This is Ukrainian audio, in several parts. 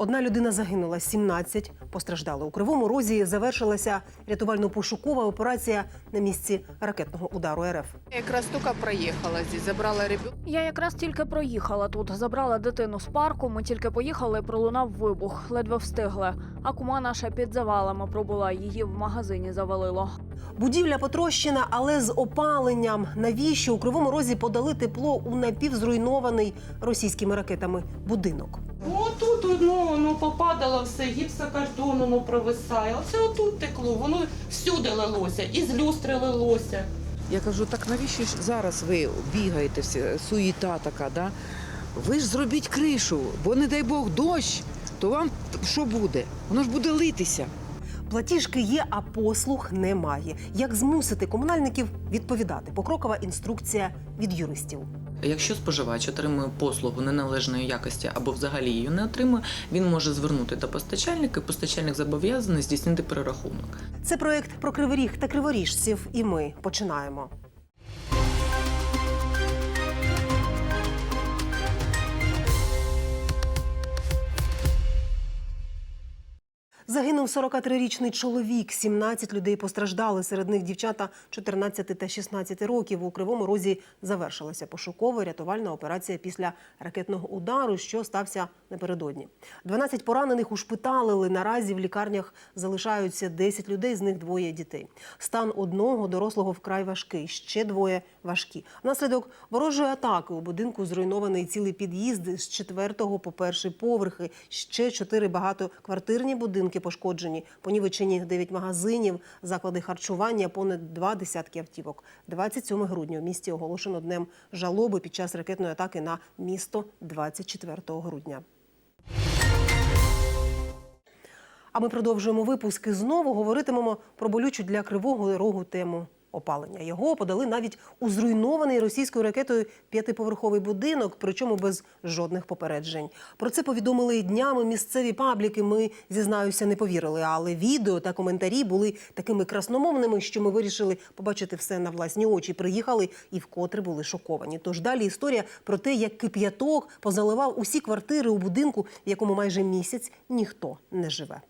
Одна людина загинула, 17 постраждали. У Кривому Розі завершилася рятувально-пошукова операція на місці ракетного удару РФ. Я якраз тільки проїхала здесь, забрала ребенка. Я якраз тільки проїхала тут, забрала дитину з парку. Ми тільки поїхали, пролунав вибух. Ледве встигли. А кума наша під завалами пробула. Її в магазині завалило. Будівля потрощена, але з опаленням. Навіщо у Кривому Розі подали тепло у напівзруйнований російськими ракетами будинок? Отут одно воно попадало все, гіпсокартон воно провисає. Оце отут текло, воно всюди лилося, і з люстри лилося. Я кажу, так навіщо ж зараз ви бігаєте всі, суєта така, да? Ви ж зробіть кришу, бо не дай Бог дощ, то вам що буде? Воно ж буде литися. Платіжки є, а послуг немає. Як змусити комунальників відповідати? Покрокова інструкція від юристів. Якщо споживач отримує послугу неналежної якості або взагалі її не отримує, він може звернути до постачальника, постачальник зобов'язаний здійснити перерахунок. Це проект про криворіг та криворіжців. І ми починаємо. Загинув 43-річний чоловік. 17 людей постраждали. Серед них дівчата 14 та 16 років. У Кривому Розі завершилася пошукова рятувальна операція після ракетного удару, що стався напередодні. 12 поранених ушпиталили. Наразі в лікарнях залишаються 10 людей, з них двоє дітей. Стан одного дорослого вкрай важкий, ще двоє важкі. Внаслідок ворожої атаки у будинку зруйнований цілий під'їзд з четвертого по перший поверхи. Ще чотири багатоквартирні будинки пошкоджені. Понівечені 9 магазинів, заклади харчування, понад два десятки автівок. 27 грудня в місті оголошено днем жалоби під час ракетної атаки на місто 24 грудня. А ми продовжуємо випуск і знову говоритимемо про болючу для кривого рогу тему опалення. Його подали навіть у зруйнований російською ракетою п'ятиповерховий будинок, причому без жодних попереджень. Про це повідомили днями місцеві пабліки. Ми зізнаюся, не повірили. Але відео та коментарі були такими красномовними, що ми вирішили побачити все на власні очі. Приїхали і вкотре були шоковані. Тож далі історія про те, як кип'яток позаливав усі квартири у будинку, в якому майже місяць ніхто не живе.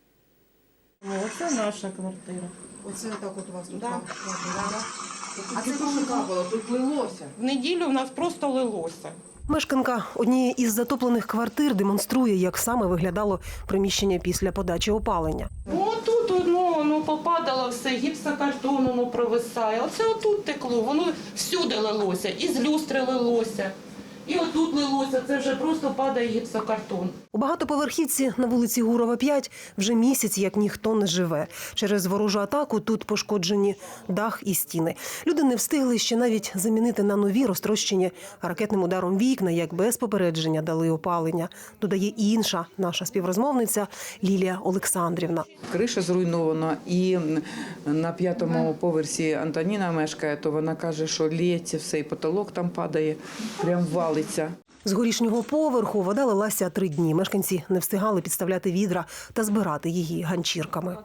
Ну, оце наша квартира. Оце так от у вас тут. Да. А це що капало? Тут лилося. В неділю в нас просто лилося. Мешканка однієї із затоплених квартир демонструє, як саме виглядало приміщення після подачі опалення. Отут одно воно попадало все, гіпсокартон воно провисає. Оце отут текло, воно всюди лилося, і з люстри лилося. І отут лилося, це вже просто падає гіпсокартон. У багатоповерхівці на вулиці Гурова 5 вже місяць як ніхто не живе. Через ворожу атаку тут пошкоджені дах і стіни. Люди не встигли ще навіть замінити на нові розтрощені ракетним ударом вікна, як без попередження дали опалення. Додає і інша наша співрозмовниця Лілія Олександрівна. Криша зруйнована, і на п'ятому поверсі Антоніна мешкає, то вона каже, що лється все, і потолок там падає, прям валиться. З горішнього поверху вода лилася три дні. Мешканці не встигали підставляти відра та збирати її ганчірками.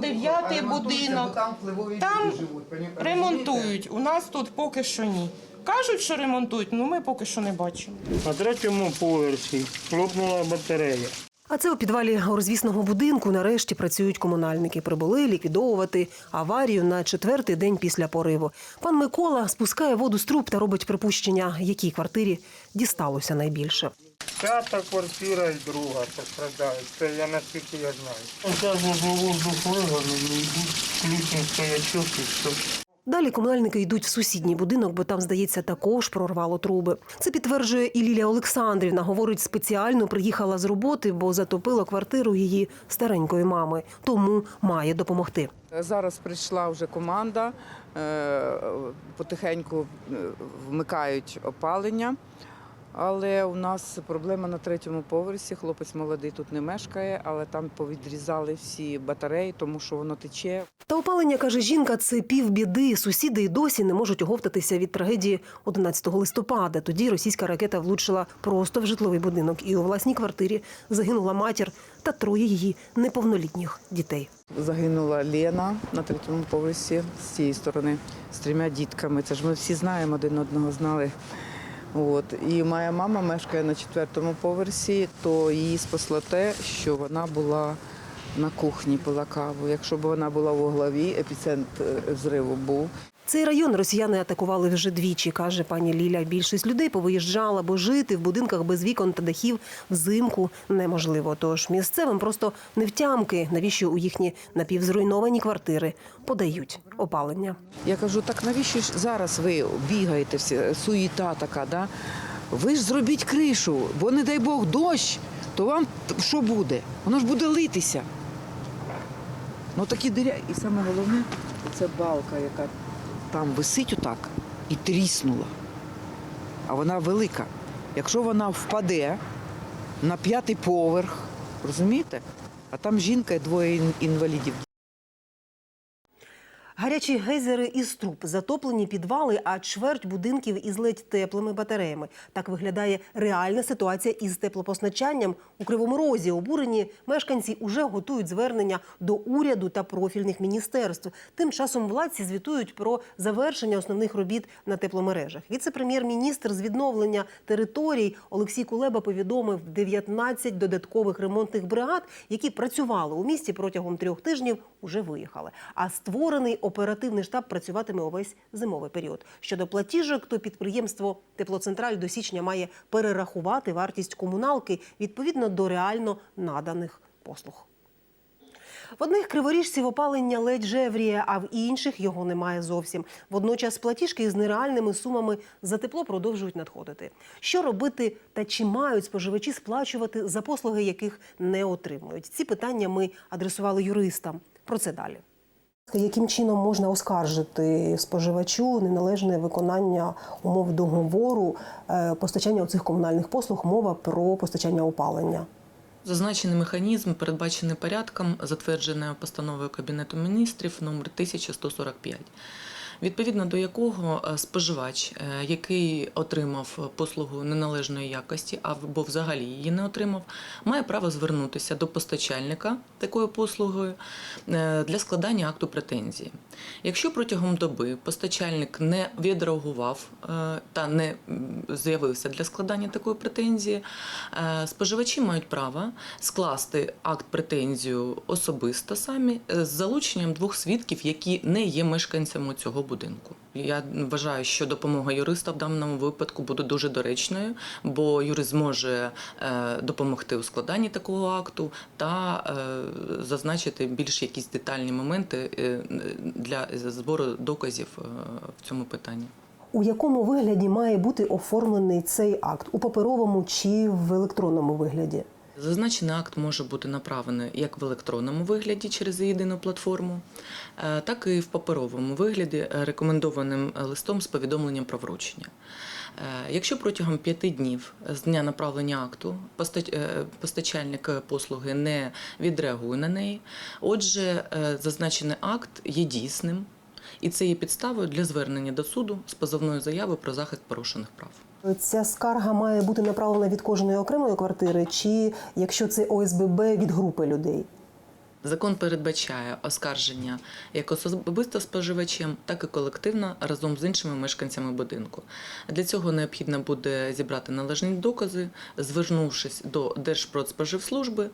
Дев'ятий будинок. Там ремонтують. У нас тут поки що ні. Кажуть, що ремонтують, ну ми поки що не бачимо. На третьому поверсі лопнула батарея. А це у підвалі розвісного будинку нарешті працюють комунальники. Прибули ліквідовувати аварію на четвертий день після пориву. Пан Микола спускає воду з труб та робить припущення, якій квартирі дісталося найбільше. П'ята квартира і друга пострадають. Це я наскільки я знаю. Оце воздух виганий, ключом стоячок і все. Далі комунальники йдуть в сусідній будинок, бо там, здається, також прорвало труби. Це підтверджує і Лілія Олександрівна. Говорить, спеціально приїхала з роботи, бо затопила квартиру її старенької мами. Тому має допомогти. Зараз прийшла вже команда, е, потихеньку е, вмикають опалення. Але у нас проблема на третьому поверсі. Хлопець молодий тут не мешкає, але там повідрізали всі батареї, тому що воно тече. Та опалення, каже жінка, це півбіди. Сусіди й досі не можуть оговтатися від трагедії 11 листопада. Тоді російська ракета влучила просто в житловий будинок, і у власній квартирі загинула матір та троє її неповнолітніх дітей. Загинула Лена на третьому поверсі з цієї сторони з трьома дітками. Це ж ми всі знаємо, один одного знали. От. І моя мама мешкає на четвертому поверсі, то її спасло те, що вона була на кухні, пила каву. Якщо б вона була в голові, епіцентр зриву взриву був. Цей район росіяни атакували вже двічі, каже пані Ліля. Більшість людей повиїжджала, бо жити в будинках без вікон та дахів взимку неможливо. Тож місцевим просто невтямки, навіщо у їхні напівзруйновані квартири подають опалення. Я кажу, так навіщо ж зараз ви бігаєте всі, суєта така, да? Ви ж зробіть кришу, бо не дай Бог дощ, то вам що буде? Воно ж буде литися. Ну такі диря. І саме головне, це балка, яка там висить отак і тріснула. А вона велика. Якщо вона впаде на п'ятий поверх, розумієте? А там жінка і двоє інвалідів. Гарячі гейзери із труб, затоплені підвали, а чверть будинків із ледь теплими батареями. Так виглядає реальна ситуація із теплопостачанням у Кривому Розі. Обурені мешканці уже готують звернення до уряду та профільних міністерств. Тим часом владці звітують про завершення основних робіт на тепломережах. Віце-прем'єр-міністр з відновлення територій Олексій Кулеба повідомив 19 додаткових ремонтних бригад, які працювали у місті протягом трьох тижнів, уже виїхали. А створений оперативний штаб працюватиме увесь зимовий період. Щодо платіжок, то підприємство Теплоцентраль до січня має перерахувати вартість комуналки відповідно до реально наданих послуг. В одних криворіжців опалення ледь жевріє, а в інших його немає зовсім. Водночас платіжки із нереальними сумами за тепло продовжують надходити. Що робити та чи мають споживачі сплачувати за послуги, яких не отримують? Ці питання ми адресували юристам. Про це далі. Яким чином можна оскаржити споживачу неналежне виконання умов договору е, постачання цих комунальних послуг? Мова про постачання опалення. Зазначений механізм передбачений порядком, затвердженою постановою Кабінету міністрів номер 1145, відповідно до якого е, споживач, е, який отримав послугу неналежної якості або взагалі її не отримав, має право звернутися до постачальника такої послуги е, для складання акту претензії. Якщо протягом доби постачальник не відреагував та не з'явився для складання такої претензії, споживачі мають право скласти акт претензію особисто самі з залученням двох свідків, які не є мешканцями цього будинку. Я вважаю, що допомога юриста в даному випадку буде дуже доречною, бо юрист зможе е, допомогти у складанні такого акту та е, зазначити більш якісь детальні моменти е, для збору доказів в цьому питанні. У якому вигляді має бути оформлений цей акт у паперовому чи в електронному вигляді? Зазначений акт може бути направлений як в електронному вигляді через єдину платформу, е, так і в паперовому вигляді е, рекомендованим листом з повідомленням про вручення. Е, Якщо протягом п'яти днів з дня направлення акту поста- постачальник послуги не відреагує на неї, отже, зазначений акт є дійсним, і це є підставою для звернення до суду з позовною заявою про захист порушених прав. Ця скарга має бути направлена від кожної окремої квартири, чи якщо це ОСББ від групи людей? Закон передбачає оскарження як особисто споживачем, так і колективно разом з іншими мешканцями будинку. Для цього необхідно буде зібрати належні докази, звернувшись до Держпродспоживслужби е,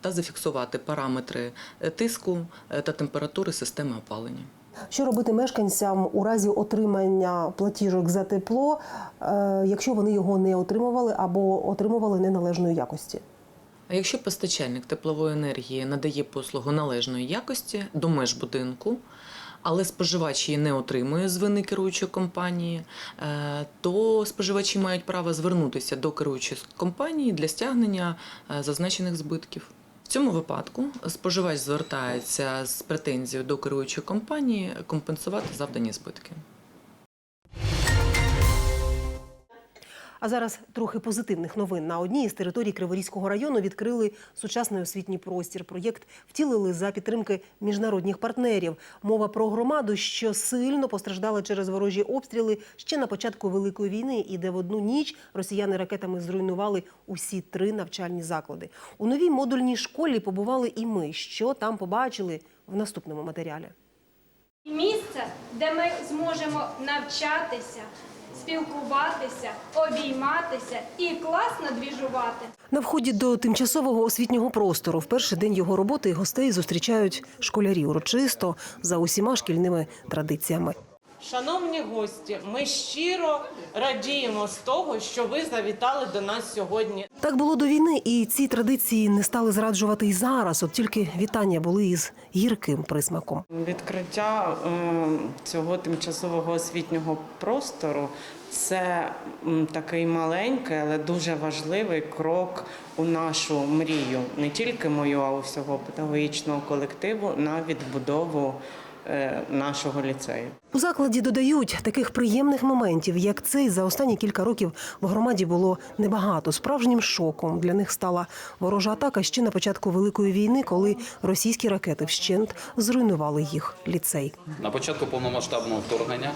та зафіксувати параметри тиску е, та температури системи опалення. Що робити мешканцям у разі отримання платіжок за тепло, е, якщо вони його не отримували або отримували неналежної якості? А якщо постачальник теплової енергії надає послугу належної якості до меж будинку, але споживач її не отримує з вини керуючої компанії, е, то споживачі мають право звернутися до керуючої компанії для стягнення е, зазначених збитків. В цьому випадку споживач звертається з претензією до керуючої компанії компенсувати завдані збитки. А зараз трохи позитивних новин. На одній із територій Криворізького району відкрили сучасний освітній простір. Проєкт втілили за підтримки міжнародних партнерів. Мова про громаду, що сильно постраждала через ворожі обстріли ще на початку Великої війни, і де в одну ніч росіяни ракетами зруйнували усі три навчальні заклади. У новій модульній школі побували і ми. Що там побачили в наступному матеріалі. Місце, де ми зможемо навчатися, спілкуватися, обійматися і класно двіжувати. На вході до тимчасового освітнього простору в перший день його роботи гостей зустрічають школярі урочисто за усіма шкільними традиціями. Шановні гості, ми щиро радіємо з того, що ви завітали до нас сьогодні. Так було до війни, і ці традиції не стали зраджувати й зараз. От тільки вітання були із гірким присмаком. Відкриття е, цього тимчасового освітнього простору це такий маленький, але дуже важливий крок у нашу мрію, не тільки мою, а й всього педагогічного колективу на відбудову нашого ліцею. У закладі додають таких приємних моментів, як цей за останні кілька років в громаді було небагато. Справжнім шоком для них стала ворожа атака ще на початку великої війни, коли російські ракети вщент зруйнували їх ліцей. На початку повномасштабного вторгнення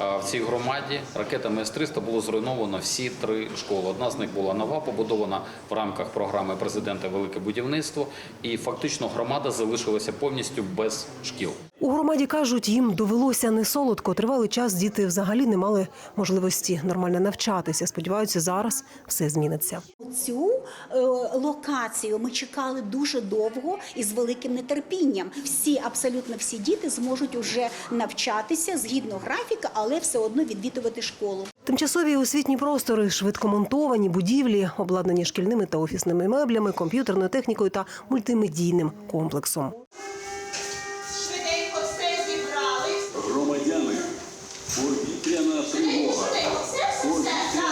в цій громаді ракетами С-300 було зруйновано всі три школи. Одна з них була нова, побудована в рамках програми президента Велике будівництво, і фактично громада залишилася повністю без шкіл. У громаді кажуть, їм довелося не солодко. Тривалий час діти взагалі не мали можливості нормально навчатися. Сподіваються, зараз все зміниться. Цю е, локацію ми чекали дуже довго і з великим нетерпінням. Всі, абсолютно всі діти зможуть уже навчатися згідно графіка, але все одно відвідувати школу. Тимчасові освітні простори, швидкомонтовані будівлі, обладнані шкільними та офісними меблями, комп'ютерною технікою та мультимедійним комплексом. Швиденько все зібрали. Громадяни, повітряна тривога. Повітряна.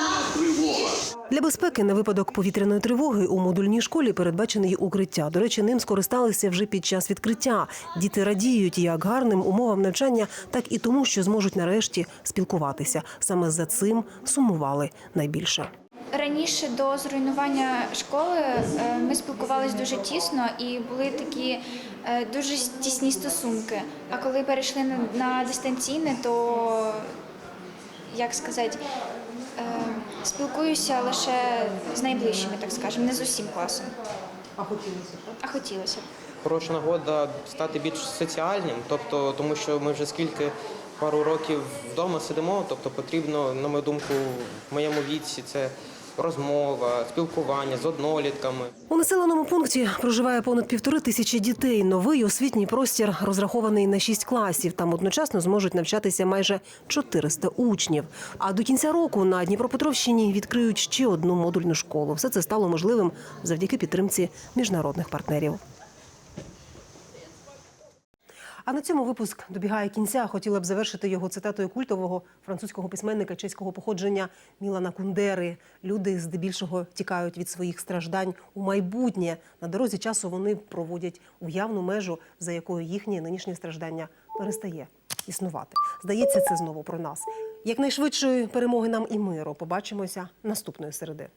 Для безпеки на випадок повітряної тривоги у модульній школі передбачене укриття. До речі, ним скористалися вже під час відкриття. Діти радіють як гарним умовам навчання, так і тому, що зможуть нарешті спілкуватися. Саме за цим сумували найбільше. Раніше до зруйнування школи е, ми спілкувалися дуже тісно і були такі е, дуже тісні стосунки. А коли перейшли на, дистанційне, то як сказати, спілкуюся лише з найближчими, так скажемо, не з усім класом. А хотілося б? А хотілося б. хороша нагода стати більш соціальним, тобто, тому що ми вже скільки пару років вдома сидимо, тобто потрібно, на мою думку, в моєму віці це розмова, спілкування з однолітками. У населеному пункті проживає понад півтори тисячі дітей. Новий освітній простір розрахований на шість класів. Там одночасно зможуть навчатися майже 400 учнів. А до кінця року на Дніпропетровщині відкриють ще одну модульну школу. Все це стало можливим завдяки підтримці міжнародних партнерів. А на цьому випуск добігає кінця. Хотіла б завершити його цитатою культового французького письменника чеського походження Мілана Кундери. Люди здебільшого тікають від своїх страждань у майбутнє. На дорозі часу вони проводять уявну межу, за якою їхнє нинішнє страждання перестає існувати. Здається, це знову про нас. Якнайшвидшої перемоги нам і миру. Побачимося наступної середи.